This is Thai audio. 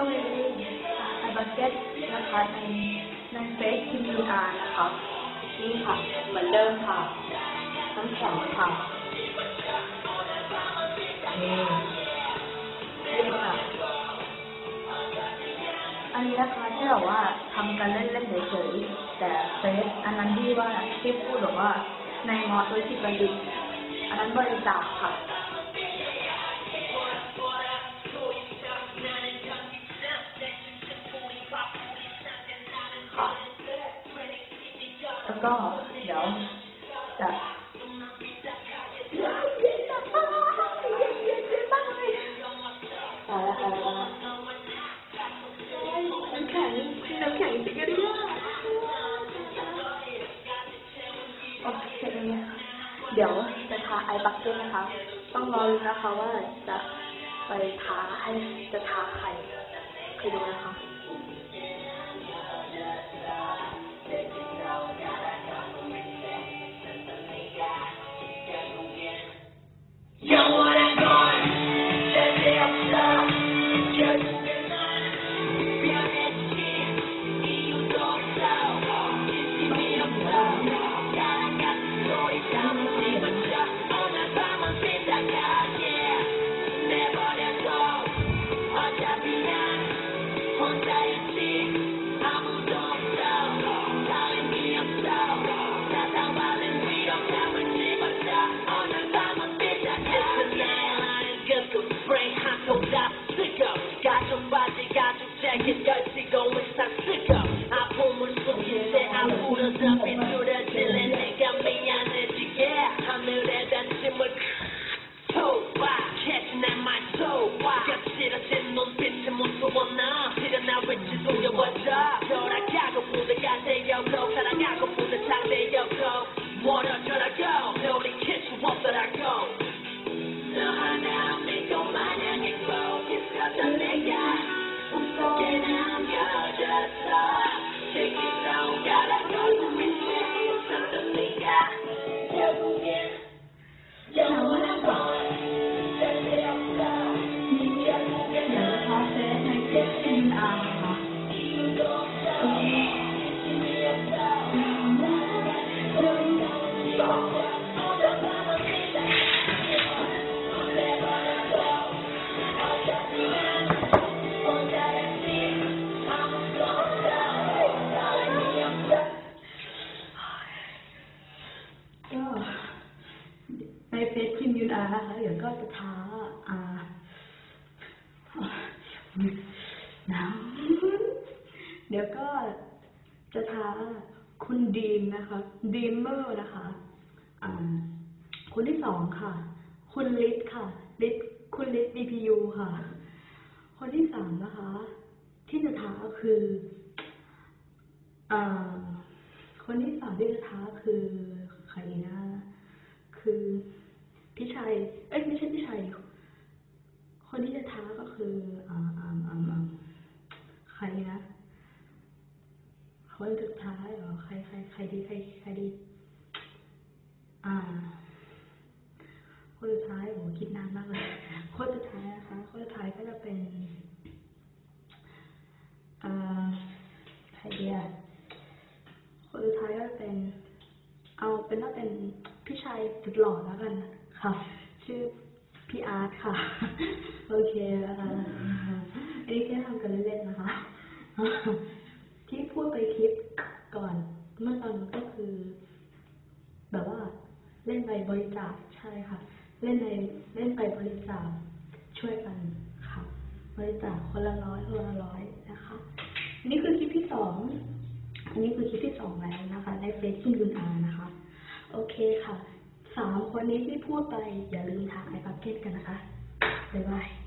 ก็มีไอบักเก็ตนะคะในในเฟซคิมยูอาร์นะคะนี่ค่ะ เหมือนเดิมค่ะน้ำแข็งค่ะนี่นี่ค่ะอันนี้นะคะที่แบบว่าทำกันเล่นๆเฉยๆแต่เฟซอันนั้นที่ว่าที่พูดแบบว่าในมอสวิจิตรบัณฑิตอันนั้นบริจาคค่ะ แล้วก็เดี๋ยวจะเอาละเอาละน้ำแข็งน้ำแข็งจิกเรี่โอเคเดี๋ยวจะทาไอบักเก็ตนะคะ ต้องรอดูนะคะว่าจะไปทาให้จะทาใครเคยดูนะคะ 어차피 둘을 질래 내가 미안해지게 하늘에 단침을 토와 채신의 말 토와 갑질하신 눈빛이 못 보나 피어나 외치도 เฟซคิมยูอาร์นะคะเดี๋ยวก็จะทาอาหนาวเดี๋ยวก็จะทาคุณดีมนะคะ ดีมเมอร์นะคะอ่าคนที่สองค่ะ คุณลิศค่ะลิศคุณลิศ DPU ค่ะ คนที่สามนะคะ ที่จะทาคืออ่าคนที่สามที่จะท้าคือใครนะ คือพี่ชัย เอ้ยไม่ใช่พี่ชัย คนที่จะท้าก็คืออ่าอ่าอ่าอ่าใครนะ คนสุดท้ายเหรอใครใครใครดีใครใครดี อ่า คนสุดท้ายโอ้คิดนานมากเลยคนสุดท้ายนะคะคนสุดท้ายก็จะเป็นอ่าใครเดียคนสุดท้ายก็เป็น เอาเป็นว่าเป็นพี่ชายสุดหล่อแล้วกันค่ะ ชื่อพี่อาร์ตค่ะ โอเคนะคะอันนี้แค่ทำกันเล่นๆนะคะ ที่พูดไปคลิปก่อนเมื่อตอนนั้นก็คือ แบบว่าเล่นไปบริจาคใช่ค่ะ เล่นในเล่นไปบริจาคช่วยกันค่ะ บริจาคคนละร้อยคนละร้อยนะคะอันนี้คือคลิปที่สองอันนี้คือคลิปที่สองแล้วนะคะ ในเฟซคิมยุนอานะคะ โอเคค่ะสามคนนี้ที่พูดไปอย่าลืมทาไอพักเก็ตกันนะคะบ๊ายบาย